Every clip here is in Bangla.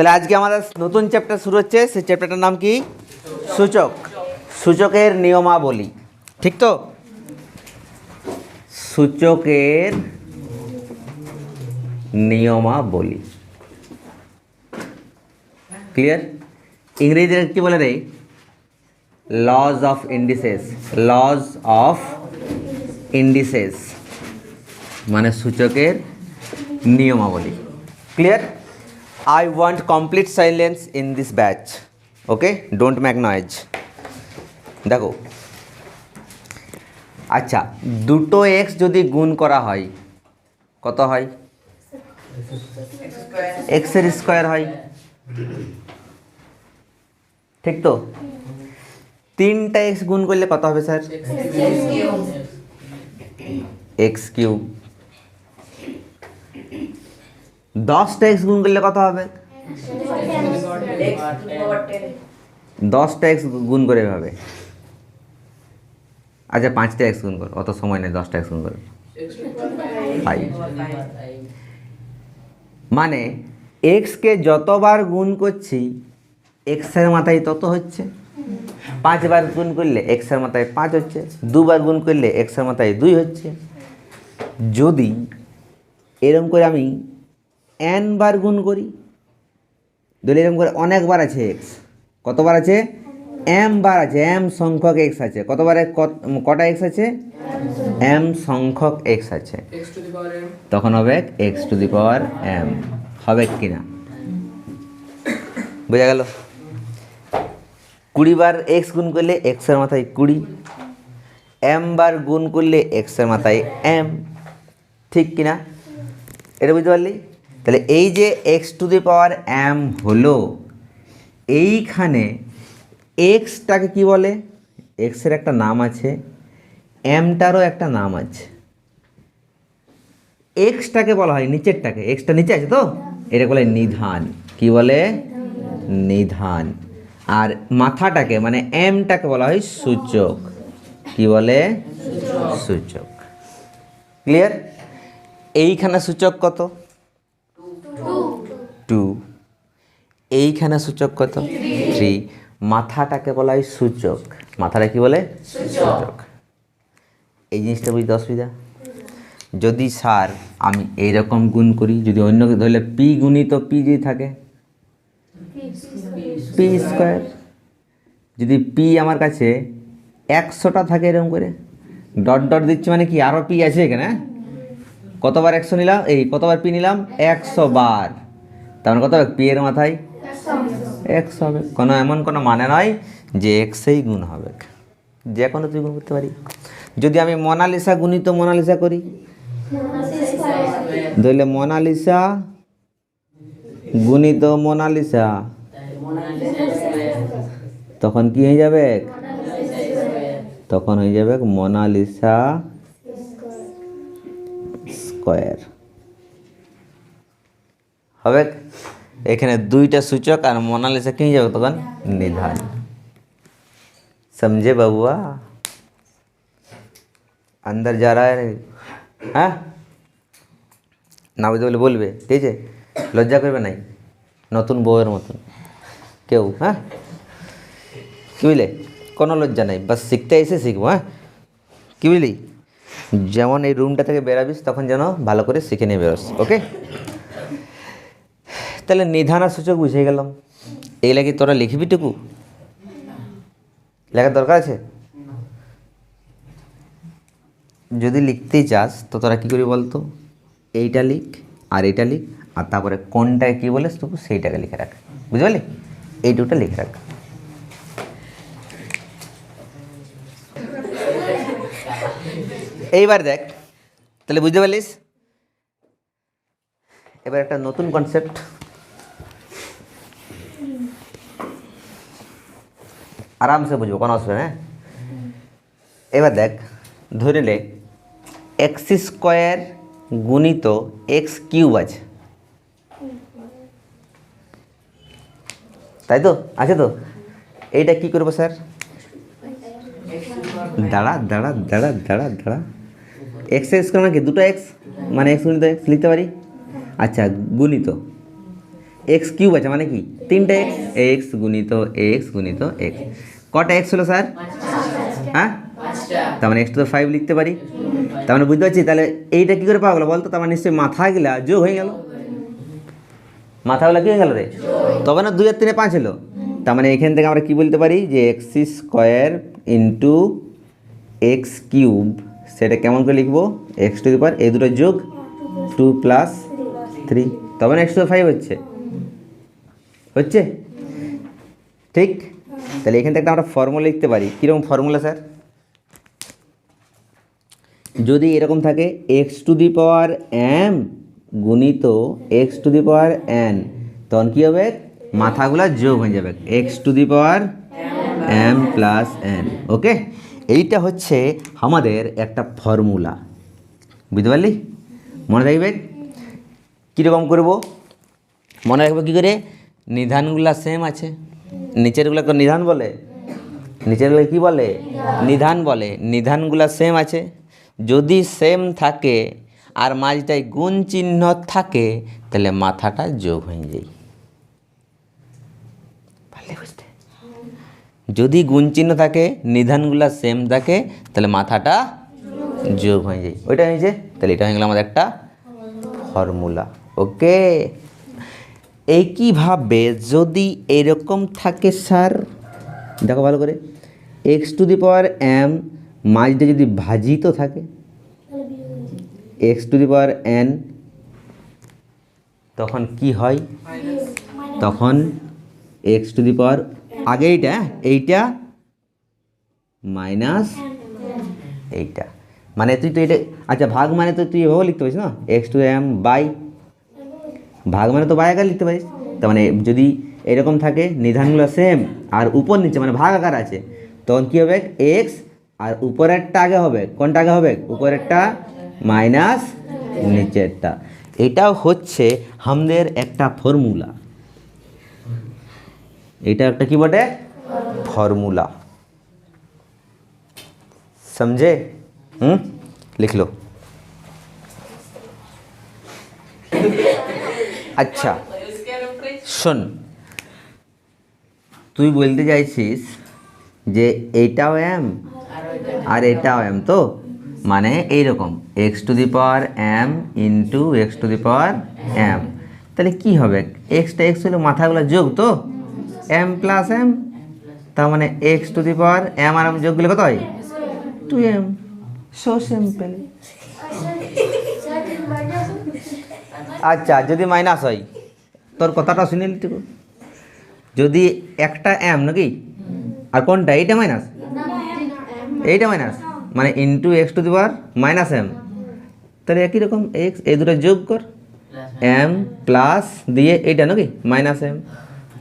তাহলে আজকে আমাদের নতুন চ্যাপ্টার শুরু হচ্ছে। সেই চ্যাপ্টারটার নাম কি? সূচক। সূচকের নিয়মাবলী। ঠিক তো? সূচকের নিয়মাবলী। ক্লিয়ার ইংরেজিতে কি বলে রে? Laws of indices laws of indices মানে সূচকের নিয়মাবলী। Clear I want complete silence in this batch okay don't make noise দেখো। আচ্ছা দুটো এক্স যদি গুণ করা হয়, কত হয়? এক্সের স্কোয়ার হয়। ঠিক তো? তিনটা এক্স গুণ করলে কত হবে, স্যার? এক্স কিউব দশটা এক্স গুণ করলে কত হবে? দশটা এক্স গুণ করে হবে। আচ্ছা পাঁচটা এক্স গুণ কর। অত সময় নেই দশটা এক্স গুণ করে। ফাইভ মানে এক্সকে যতবার গুণ করছি এক্সের মাথায় তত হচ্ছে। পাঁচবার গুণ করলে এক্সের মাথায় পাঁচ হচ্ছে। দুবার গুণ করলে এক্সের মাথায় দুই হচ্ছে। যদি এরকম করে আমি এন বার গুণ করি। ধরে এরকম করে অনেকবার আছে এক্স কতবার আছে? এম বার আছে এম সংখ্যক এক্স আছে। কতবারে কত- কটা এক্স আছে? এম সংখ্যক এক্স আছে। তখন হবে x to the power m হবে কি না বোঝা গেল? কুড়ি বার এক্স গুণ করলে এক্সের মাথায় কুড়ি। এম বার গুণ করলে এক্সের মাথায় এম ঠিক কি না এটা বুঝতে পারলি? তাহলে এই যে x to the power m হলো, এইখানে এক্সটাকে কি বলে? এক্সের একটা নাম আছে এমটারও একটা নাম আছে। এক্সটাকে বলা হয় নিচেরটাকে এক্সটা নিচে আছে তো? এটা বলে নিধান। কি বলে? নিধান। আর মাথাটাকে মানে এমটাকে বলা হয় সূচক। কি বলে? সূচক। ক্লিয়ার এইখানে সূচক কত? টু এইখানে সূচক কত? থ্রি মাথাটাকে বলা হয় সূচক। মাথাটা কি বলে? সূচক। এই জিনিসটা বুঝতে অসুবিধা? যদি স্যার আমি এইরকম গুণ করি, যদি অন্য ধরলে পি গুণিত পি যদি থাকে? পি স্কোয়ার যদি পি আমার কাছে একশোটা থাকে এরকম করে ডট ডট দিচ্ছি মানে কি? আরও পি আছে এখানে হ্যাঁ? কতবার একশো নিলাম? এই, কতবার পি নিলাম? একশো বার। তার মানে কত হবে? পি এর মাথায়? এক্স হবে। কোনো এমন কোনো মানে নয় যে এক্সেই গুণ হবে। যে কোনো তুই গুণ করতে পারি। যদি আমি মোনালিসা গুণিত মোনালিসা করি? ধরলে মোনালিসা গুণিত মোনালিসা। তখন কি হয়ে যাবে? তখন হয়ে যাবে মোনালিসা স্কোয়ার। হবে এখানে দুইটা সূচক আর মোনালিসা কি হয়ে যাবে তখন নিধান समझे बबुआ अंदर जा रहा है হ্যাঁ না বুঝতে বলে বলবে ঠিক আছে লজ্জা করবে নাই নতুন বউয়ের মতন কেউ হ্যাঁ কি বুঝলে কোনো লজ্জা নেই বাস শিখতে এসে শিখবো হ্যাঁ কি বুঝলি যেমন এই রুমটা থেকে বেরাবিস তখন যেন ভালো করে শিখে নিয়ে বেরোস ওকে তাহলে নিধান সূচক বুঝে গেলাম। এগুলা কি তোরা লিখবি টুকু? লেখার দরকার আছে? যদি লিখতেই চাস, তো তোরা কী করবি বলতো? এইটা লিখ, আর এইটা লিখ, আর তারপরে কোনটায় কী বলে তবু সেইটাকে লিখে রাখ। বুঝতে পারলি? এই দুটো লিখে রাখ। এইবার দেখ, তাহলে বুঝতে পারলিস? এবার একটা নতুন কনসেপ্ট আরামসে বুঝব, কোনো অসুবিধা নেই। এবার দেখ, ধরে নে এক্স স্কোয়ার গুণিত এক্স কিউব আছে। তাই তো? আছে তো? এইটা কি করব স্যার? দাঁড়া দাঁড়া দাঁড়া দাঁড়া দাঁড়া। এক্স এক্স মানে কি? দুটো এক্স মানে এক্স গুণিত এক্স লিখতে পারি? আচ্ছা গুণিত। এক্স কিউব আছে মানে কি? তিনটে এক্স এক্স গুণিত এক্স গুণিত এক্স কটা এক্স হলো স্যার? হ্যাঁ? তার মানে এক্স টু ফাইভ লিখতে পারি? তার মানে বুঝতে পারছি? তাহলে এইটা কী করে পাওয়া গেলো বলতো? তার মানে নিশ্চয়ই মাথা গেলা যোগ হয়ে গেল। মাথাগুলা কী হয়ে গেল রে? তবে না দুই আর তিনে পাঁচ হলো। তার মানে এখান থেকে আমরা কি বলতে পারি? যে x square into x cube সেটা কেমন করে লিখব? এক্স টু দি পাওয়ার এই দুটো যোগ টু প্লাস থ্রি তবে না এক্স টু ফাইভ হচ্ছে। হচ্ছে? ঠিক? তাহলে এখান থেকে আমরা ফর্মুলা লিখতে পারি। কীরকম ফর্মুলা স্যার যদি এরকম থাকে x to the power m গুণিত x to the power n তখন কী হবে? মাথাগুলো যোগ হয়ে যাবে। X to the power m plus n okay এইটা হচ্ছে আমাদের একটা ফর্মুলা বুঝতে পারলি? মনে থাকবে? কীরকম করব? মনে রাখবে কী করে? নিধানগুলা সেম আছে। নিচেরগুলোকে নিধান বলে? নিচেরগুলো কি বলে? নিধান বলে। নিধানগুলা সেম আছে। যদি সেম থাকে আর মাঝটায় গুণ চিহ্ন থাকে, তাহলে মাথাটা যোগ হয়ে যায়। যদি গুণ চিহ্ন থাকে, নিধানগুলা সেম থাকে, তাহলে মাথাটা যোগ হয়ে যায়। ওইটা হয়েছে? তাহলে এটা হয়ে গেল আমাদের একটা ফর্মুলা ওকে একইভাবে যদি এরকম থাকে, স্যার, দেখো ভালো করে x to the power m মাঝটা যদি ভাজিত থাকে x to the power n তখন কি হয় তখন এক্স টু দি পাওয়ার আগে এইটা? এইটা মাইনাস এইটা মানে তুই তো এটা আচ্ছা ভাগ মানে তো তুই এভাবে লিখতে পারিস না এক্স টু এম বাই ভাগ মানে তো বাই আকার লিখতে পারিস তার মানে যদি এরকম থাকে নিধানগুলো সেম আর উপর নিচে মানে ভাগ আকার আছে তখন কী হবে এক্স আর উপরেরটা আগে হবে কোনটা আগে হবে উপরেরটা মাইনাস নিচেরটা এটাও হচ্ছে আমাদের একটা ফর্মুলা এটা একটা কি বটে ফর্মুলা समझे হুম লিখ আচ্ছা শোন। তুই বলতে চাইছিস যে এইটাও এম আর এটাও এম তো? মানে এইরকম x to the power m into x to the power m তাহলে কি হবে? এক্সটা এক্স হলে মাথাগুলো যোগ তো? এম প্লাস এম তার মানে x to the power m R M যোগ করলে কত হয়? টু এম সো সিম্পল আচ্ছা যদি মাইনাস হয়, তোর কথাটা শুনে নিতে যদি একটা এম নাকি? আর কোনটা? এইটা মাইনাস এইটা মাইনাস মানে into x to the power minus m তাহলে একই রকম এক্স এই দুটো যোগ কর। এম প্লাস দিয়ে এইটা নাকি? মাইনাস এম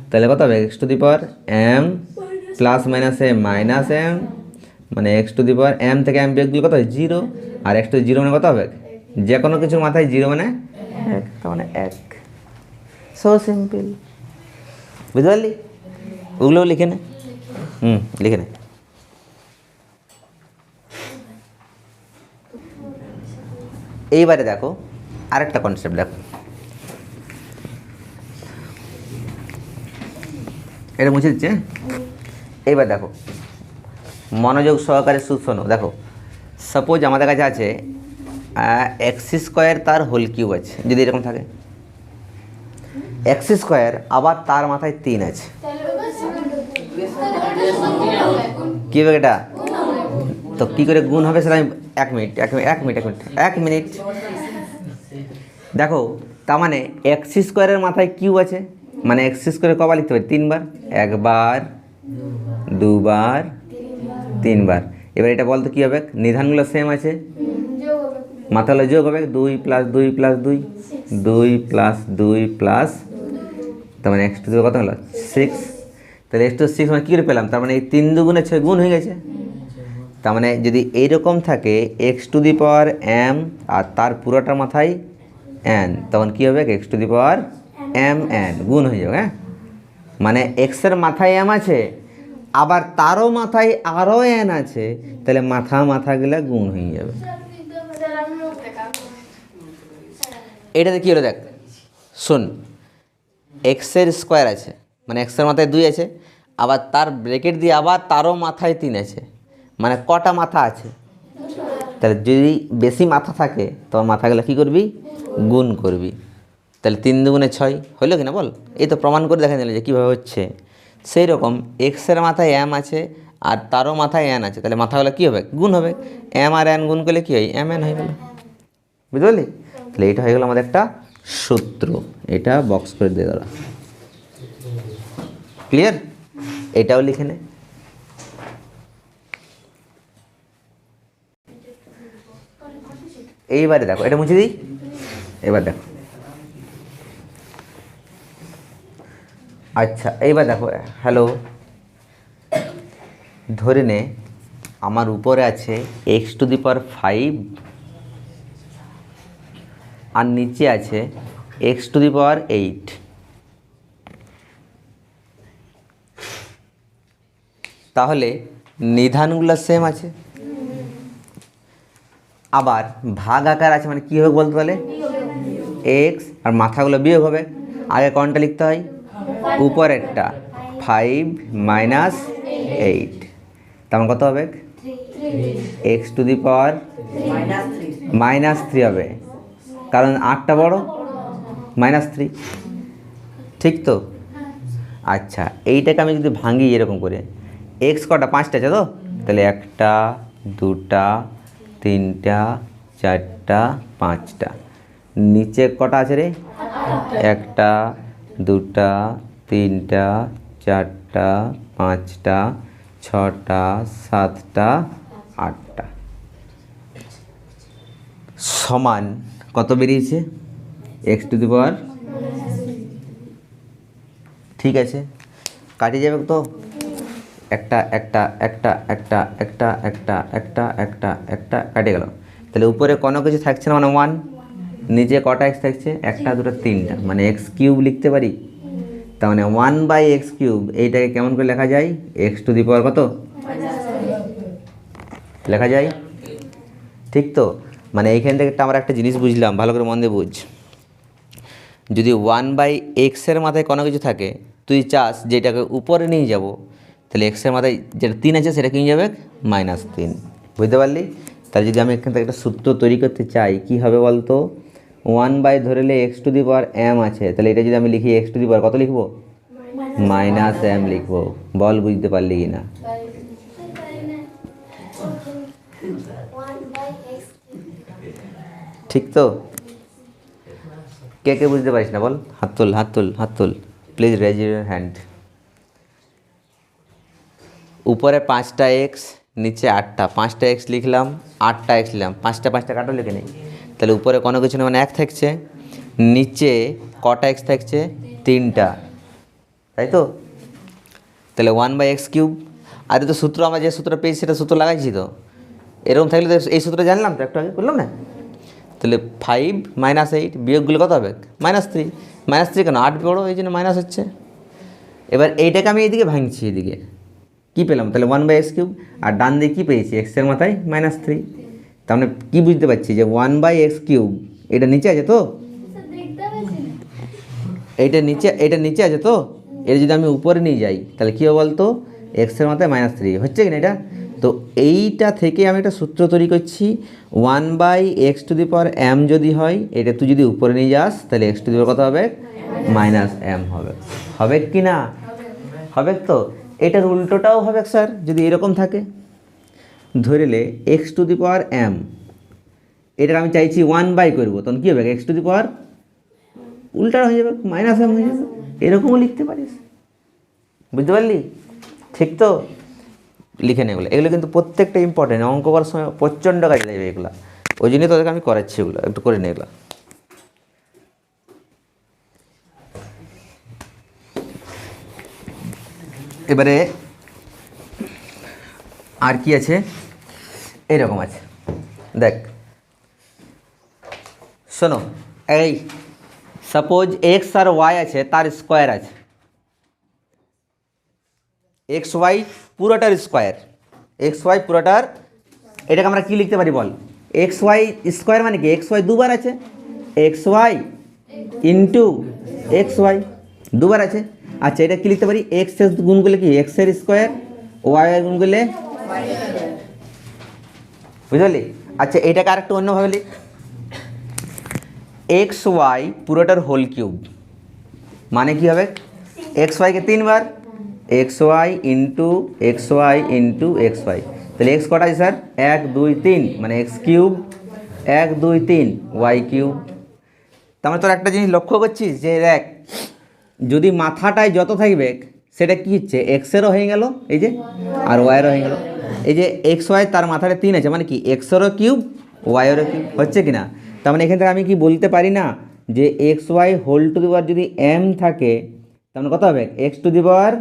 তাহলে কত হবে? X to the power m plus minus m minus m মানে x to the power m থেকে এম বিয়োগ দিলে কত হয়? জিরো আর এক্স টু জিরো মানে কত হবে? যে কোনো কিছুর মাথায় জিরো মানে এক তার মানে এক। সো সিম্পল বুঝতে পারলি ওগুলোও লিখে নে। হুম, লিখে নে। এইবারে দেখো, আরেকটা কনসেপ্ট দেখো। এটা মুছে দিচ্ছে হ্যাঁ? এইবার দেখো। মনোযোগ সহকারে শুনো। দেখো সাপোজ আমাদের কাছে আছে এক্স স্কোয়ার তার হোল কিউব আছে, যদি এরকম থাকে। এক্স স্কোয়ার আবার তার মাথায় তিন আছে। কী হবে এটা? তো কী করে গুণ হবে সেটা আমি এক মিনিট এক মিনিট এক মিনিট এক মিনিট এক মিনিট। দেখো, তার মানে এক্স স্কোয়ারের মাথায় কিউ আছে মানে এক্স স্কোয়ারে কবার লিখতে পারি তিনবার? একবার, দুবার, তিনবার। এবার এটা বলতো কী হবে? নিধানগুলো সেম আছে। মাথা যোগ হবে দুই প্লাস দুই প্লাস দুই দুই প্লাস দুই প্লাস তার মানে এক্স টু কত হলো? সিক্স তাহলে এক্স টু সিক্স মানে কী করে পেলাম? তার মানে এই তিন দুগুণে ছয় গুণ হয়ে গেছে। তার মানে যদি এইরকম থাকে x to the power m আর তার পুরোটার মাথায় এন তখন কী হবে? X to the power m n গুণ হয়ে যাবে হ্যাঁ? মানে এক্সের মাথায় এম আছে, আবার তারও মাথায় আরও এন আছে, তাহলে মাথা মাথাগুলা গুণ হয়ে যাবে। এটাতে কী হলো দেখ, শোন এক্সের স্কোয়ার আছে মানে এক্সের মাথায় দুই আছে, আবার তার ব্রেকেট দিয়ে আবার তারও মাথায় তিন আছে মানে কটা মাথা আছে? তাহলে যদি বেশি মাথা থাকে, তোমার মাথাগুলো কী করবি? গুণ করবি। তাহলে তিন দুগুণে ছয় হইল কি না বল? এই তো প্রমাণ করে দেখা দিল যে কীভাবে হচ্ছে। সেই রকম এক্সের মাথায় এম আছে, আর তারও মাথায় এন আছে, তাহলে মাথাগুলো কী হবে? গুণ হবে। এম আর এন গুণ করলে কী হয়? এম এন হয়ে গেল। বুঝতে পারলি? তাহলে এটা হয়ে গেল আমাদের একটা সূত্র। এটা বক্স করে দিয়ে গেল ক্লিয়ার এটাও লিখে নে। এইবারে দেখো, এটা মুছে দিই? এবার দেখো। আচ্ছা এইবার দেখো হ্যালো ধরে নে, আমার উপরে আছে x to the power five আর নিচে আছে x to the power eight তাহলে নিধানগুলো সেম আছে। আবার ভাগ আকার আছে মানে কী হবে বলতে তাহলে? এক্স আর মাথাগুলো বিয়োগ হবে। আগে কোনটা লিখতে হয়? উপরেরটা। ফাইভ মাইনাস এইট তেমন কত হবে? X to the power minus three হবে। কারণ আটটা বড়? Minus three. ঠিক তো? আচ্ছা এইটাকে আমি যদি ভাঙি এরকম করে এক্স কটা? পাঁচটা আছে তো? তাহলে একটা, দুটা, তিনটা, চারটা, পাঁচটা। নিচে কটা আছে রে? একটা, দুটা, তিনটা, চারটা, পাঁচটা, ছটা, সাতটা, আটটা। সমান। কত বেরিয়েছে? এক্স টু দি পাওয়ার ঠিক আছে। কাটিয়ে যাবে তো? একটা একটা একটা একটা একটা একটা একটা একটা একটা কাটে গেল। তাহলে উপরে কোনো কিছু থাকছে না মানে ওয়ান নিচে কটা এক্স থাকছে? একটা, দুটো, তিনটা। মানে এক্স কিউব লিখতে পারি? তার মানে ওয়ান বাই এক্স কিউব এইটাকে কেমন করে লেখা যায়? এক্স টু দি পাওয়ার কত? লেখা যায়? ঠিক তো? মানে এইখান থেকে আমরা একটা জিনিস বুঝলাম ভালো করে মন দিয়ে বুঝ যদি ওয়ান বাই এক্সের মাথায় কোনো কিছু থাকে তুই চাস যেটাকে উপরে নিয়ে যাব তাহলে এক্সের মাথায় যেটা তিন আছে সেটা কি নিয়ে যাবে মাইনাস তিন বুঝতে পারলি তাহলে যদি আমি এখান থেকে একটা সূত্র তৈরি করতে চাই কি হবে বলতো one by ধরেলে x to the power m আছে তাহলে এটা যদি আমি লিখি এক্স টু দি পাওয়ার কত লিখব মাইনাস এম লিখব বল বুঝতে পারলি কি না ঠিক তো? কে কে বুঝতে পারিস না বল? হাত তুল হাত তুল হাত তুল। প্লিজ রেজ ইউর হ্যান্ড উপরে পাঁচটা এক্স নিচে আটটা। পাঁচটা এক্স লিখলাম, আটটা এক্স লিখলাম। পাঁচটা পাঁচটা কাটো লিখে নেই। তাহলে উপরে কোনো কিছু না মানে এক থাকছে। নিচে কটা এক্স থাকছে? তিনটা। তাই তো? তাহলে ওয়ান বাই এক্স কিউব আর তো সূত্র, আমরা যে সূত্র পেয়েছি, সেটা সূত্র লাগাইছি তো। এরকম থাকলে তো এই সূত্র জানলাম তো, একটু আগে করলাম না? তাহলে ফাইভ মাইনাস এইট বিয়োগগুলো কত হবে? মাইনাস থ্রি মাইনাস থ্রি কেন? আট বড়ো, এই জন্য মাইনাস হচ্ছে। এবার এইটাকে আমি এইদিকে ভাঙছি এদিকে কী পেলাম? তাহলে ওয়ান বাই এক্স কিউব আর ডান দিয়ে কী পেয়েছি? এক্সের মাথায় মাইনাস থ্রি তার মানে কী বুঝতে পারছি যে ওয়ান বাই এক্স কিউব এটা নিচে আছে তো? এইটা নিচে এটা নিচে আছে তো? এটা যদি আমি উপরে নিয়ে যাই, তাহলে কী হবে বলতো? এক্সের মাথায় মাইনাস থ্রি হচ্ছে কি না এটা? তো এইটা থেকে আমি একটা সূত্র তৈরি করছি। One by x to the power m যদি হয়, এটা তুই যদি উপরে নিয়ে যাস, তাহলে এক্স টু দি পাওয়ার কত হবে? মাইনাস এম হবে। হবে কি না? হবে তো? এটার উল্টোটাও হবে স্যার যদি এরকম থাকে। ধরেলে x to the power m এটাকে আমি চাইছি ওয়ান বাই করব, তখন কী হবে? এক্স টু দি পাওয়ার উল্টা হয়ে যাবে মাইনাস এম হয়ে যাবে। এরকমও লিখতে পারিস। বুঝতে পারলি? ঠিক তো? লিখে নে এগুলো। কিন্তু প্রত্যেকটা ইম্পর্টেন্ট অঙ্ক করার সময় প্রচণ্ড কাজে লাগবে এগুলো। ওই জন্যই তোদেরকে আমি করাচ্ছি এগুলো, একটু করে নে এগুলো। এবারে আর কি আছে? এরকম আছে। দেখ। শোনো, এই সাপোজ এক্স আর ওয়াই আছে, তার স্কোয়ার আছে। এক্স ওয়াই পুরোটার স্কোয়ার। এক্স ওয়াই পুরোটার, এটাকে আমরা কী লিখতে পারি বল? এক্স ওয়াই স্কোয়ার মানে কি? এক্স ওয়াই দুবার আছে। X y into x y দুবার আছে। আচ্ছা এটা কি লিখতে পারি? এক্সের গুণ করলে কি? এক্সের স্কোয়ার ওয়াই এর গুণ করলে? বুঝলি? আচ্ছা এটাকে আরেকটু অন্যভাবে লিখ। এক্স ওয়াই পুরোটার হোল কিউব মানে কি হবে? এক্স ওয়াইকে তিনবার x y into x y into x y তাহলে এক্স কটা আছে স্যার? এক, দুই, তিন। মানে এক্স কিউব এক, দুই, তিন ওয়াই কিউব তার মানে তোর একটা জিনিস লক্ষ্য করছিস যে দেখ, যদি মাথাটায় যত থাকবে, সেটা কি হচ্ছে? এক্সেরও হয়ে গেল, এই যে, আর ওয়াইয়েরও হয়ে গেল। এই যে এক্স ওয়াই তার মাথাটা তিন আছে মানে কি? এক্সেরও কিউব ওয়াইয়েরও কিউব হচ্ছে কি না? তার মানে এখান থেকে আমি কি বলতে পারি না যে x y whole to the power যদি এম থাকে, তার মানে কত হবে? X to the power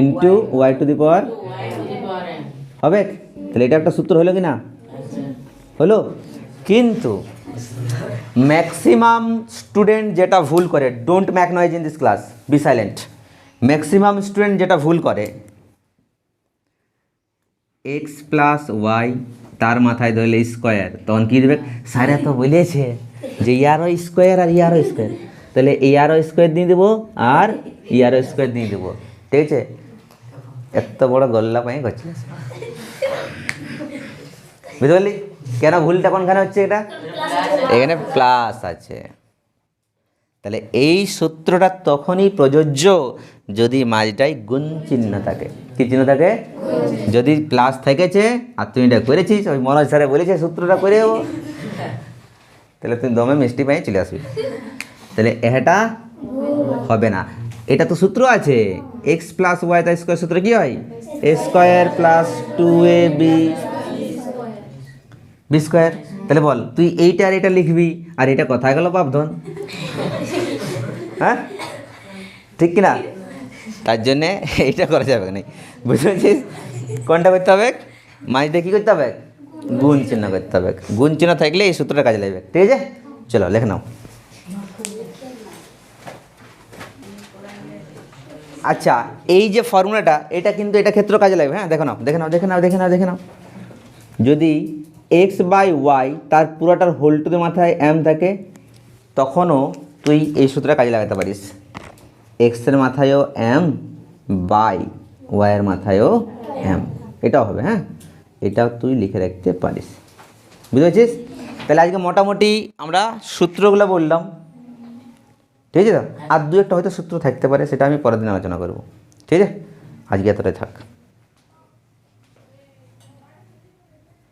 into y to the power হবে? তাহলে এটা একটা সূত্র হলো কি না হলো? কিন্তু ম্যাক্সিমাম স্টুডেন্ট যেটা ভুল করে don't make noise in this class be silent maximum student যেটা ভুল করে এক্স প্লাস ওয়াই তার মাথায় ধরলে স্কোয়ার তখন কী দেবে? স্যারে তো বলেছে যে ইয়ারও স্কোয়ার আর ইয়ারও স্কোয়ার তাহলে ইয়ারও স্কোয়ার দিয়ে দেবো আর ইয়ারও স্কোয়ার দিয়ে দেবো। ঠিক আছে? এত বড় গল্লা পাই করছিস বুঝতে পারলি? কেন ভুলটা কোনখানে হচ্ছে এটা? এখানে প্লাস আছে। তাহলে এই সূত্রটা তখনই প্রযোজ্য যদি মাঝটাই গুণ চিহ্ন থাকে। কি চিহ্ন থাকে? যদি প্লাস থেকেছে, আর তুই এটা করেছিস, ওই মনোজ স্যারে বলেছে সূত্রটা করে তাহলে তুমি দমে মিষ্টি পাই চলে আসবি। তাহলে এটা হবে না। এটা তো সূত্র আছে। এক্স প্লাস ওয়াই তাই স্কোয়ার সূত্র কি হয়? A square plus two a b b square তাহলে বল, তুই এইটা আর এটা লিখবি, আর এটা কথা গেল পাবধন হ্যাঁ? ঠিক কি না তার জন্যে এইটা করা যাবে না। বুঝতে পারছিস? কোনটা করতে হবে? মাঝটা কী করতে হবে? গুণ চিহ্ন করতে হবে। গুণ চিহ্ন থাকলে এই সূত্রটা কাজে লাগবে। ঠিক আছে? চলো, লেখ নাও। আচ্ছা এই যে ফর্মুলাটা এটা কিন্তু এটা ক্ষেত্র কাজে লাগবে হ্যাঁ? দেখো নাও, দেখে নাও দেখে নাও দেখে নাও দেখে নাও। যদি এক্স বাই ওয়াই তার পুরোটার হোল টু মাথায় এম থাকে, তখনও তুই এই সূত্রটা কাজে লাগাতে পারিস। এক্সের মাথায়ও এম বাই ওয়াইয়ের মাথায়ও এম এটাও হবে হ্যাঁ? এটাও তুই লিখে রাখতে পারিস। বুঝতে পারছিস? তাহলে আজকে মোটামুটি আমরা সূত্রগুলো বললাম। ঠিক আছে? আর দু একটা হয়তো সূত্র থাকতে পারে, সেটা আমি পরের দিন আলোচনা করব। ঠিক আছে? আজকে এতটাই থাক।